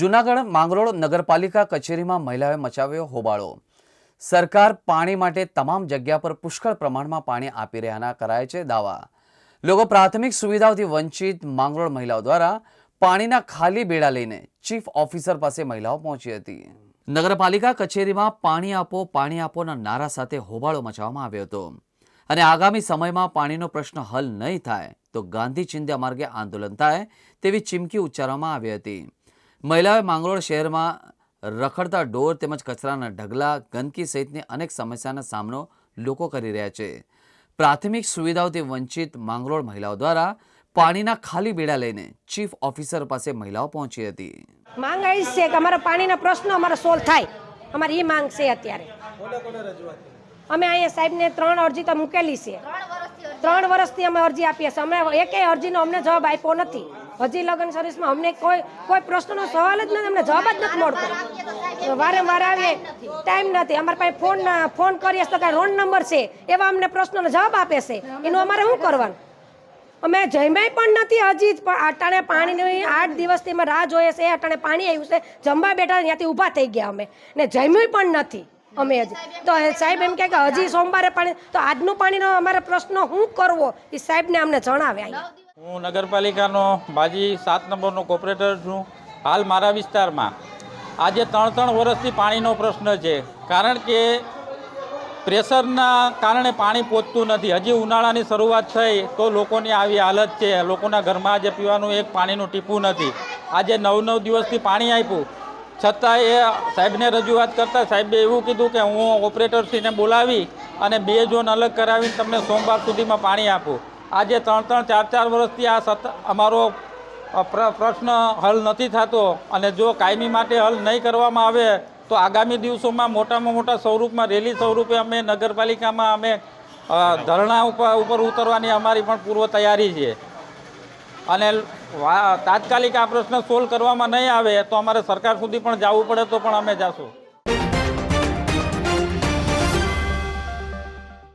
જૂનાગઢ માંગરોળ નગરપાલિકા કચેરીમાં મહિલાઓએ મચાવ્યો હોબાળો. સરકાર પાણી માટે તમામ જગ્યા પર પુષ્કળ પ્રમાણમાં પાણી આપી રહ્યાના કરાય છે દાવા. લોકો પ્રાથમિક સુવિધાઓથી વંચિત માંગરોળ મહિલાઓ દ્વારા પાણીના ખાલી બેડા લઈને ચીફ ઓફિસર પાસે મહિલાઓ પહોંચી હતી. નગરપાલિકા કચેરીમાં પાણી આપો, પાણી આપોના નારા સાથે હોબાળો મચાવવામાં આવ્યો હતો. અને આગામી સમયમાં પાણીનો પ્રશ્ન હલ નહીં થાય તો ગાંધી ચિંધ્યા માર્ગે આંદોલન થાય તેવી ચીમકી ઉચ્ચારવામાં આવી હતી. મહિલાઓએ માંગરોળ શહેરમાં રખડતા ઢોર તેમજ કચરાના ઢગલા, ગંદકી સહિતની અનેક સમસ્યાનો સામનો લોકો કરી રહ્યા છે. પ્રાથમિક સુવિધાઓથી વંચિત માંગરોળ મહિલાઓ દ્વારા પાણીના ખાલી બેડા લઈને ચીફ ઓફિસર પાસે મહિલાઓ પહોંચી હતી. માંગ આવી છે કે અમારા પાણીના પ્રશ્નો અમારા સોલ્વ થાય. અમારી એ માંગ છે અત્યારે. અમે અહીંયા સાહેબને ત્રણ અરજી તો મૂકેલી છે. ત્રણ વર્ષથી અમે અરજી આપીએ છીએ. અમે એકેય અરજીનો અમને જવાબ આપ્યો નથી. હજી લગ્ન સર્વિસમાં અમને કોઈ કોઈ પ્રશ્નનો સવાલ જ નથી, અમને જવાબ જ નથી મળતો. વારંવાર આવીએ. ટાઈમ નથી. અમારા પાસે ફોન ફોન કરીએ તો કાંઈ રોંગ નંબર છે. એવા અમને પ્રશ્નોનો જવાબ આપે છે. એનું અમારે શું કરવાનું? અમે જમ્યા પણ નથી હજી અટાણે પાણીની આઠ દિવસથી અમે રાહ જોઈએ છે. અટાણે પાણી આવ્યું છે. જમવા બેઠા ત્યાંથી ઊભા થઈ ગયા અમે. ને જમ્યું પણ નથી. અમે હજી. તો સાહેબ એમ કે હજી સોમવારે પાણી તો આજનું પાણીનો અમારે પ્રશ્ન શું કરવો? એ સાહેબને અમને જણાવે અહીંયા હું નગરપાલિકાનો બાજી સાત નંબરનો કોર્પોરેટર છું. હાલ મારા વિસ્તારમાં આજે ત્રણ ત્રણ વર્ષથી પાણીનો પ્રશ્ન છે. કારણ કે પ્રેશરના કારણે પાણી પહોંચતું નથી. હજી ઉનાળાની શરૂઆત થઈ તો લોકોની આવી હાલત છે. લોકોના ઘરમાં આજે પીવાનું એક પાણીનું ટીપું નથી. આજે નવ નવ દિવસથી પાણી આપ્યું. છતાં એ સાહેબને રજૂઆત કરતાં સાહેબે એવું કીધું કે હું ઓપરેટરશ્રીને બોલાવી અને બે ઝોન અલગ કરાવીને તમને સોમવાર સુધીમાં પાણી આપું. આજે ત્રણ ત્રણ ચાર ચાર વર્ષથી આ સત અમારો પ્ર- પ્રશ્ન હલ નથી થતો અને જો કાયમી માટે હલ નહીં કરવામાં આવે તો આગામી દિવસોમાં મોટામાં મોટા સ્વરૂપમાં, રેલી સ્વરૂપે અમે નગરપાલિકામાં અમે ધરણા ઉપર ઉપર ઉતરવાની અમારી પણ પૂર્વ તૈયારી છે. અને તાત્કાલિક આ પ્રશ્ન સોલ્વ કરવામાં નહીં આવે તો અમારે સરકાર સુધી પણ જવું પડે તો પણ અમે જાશું.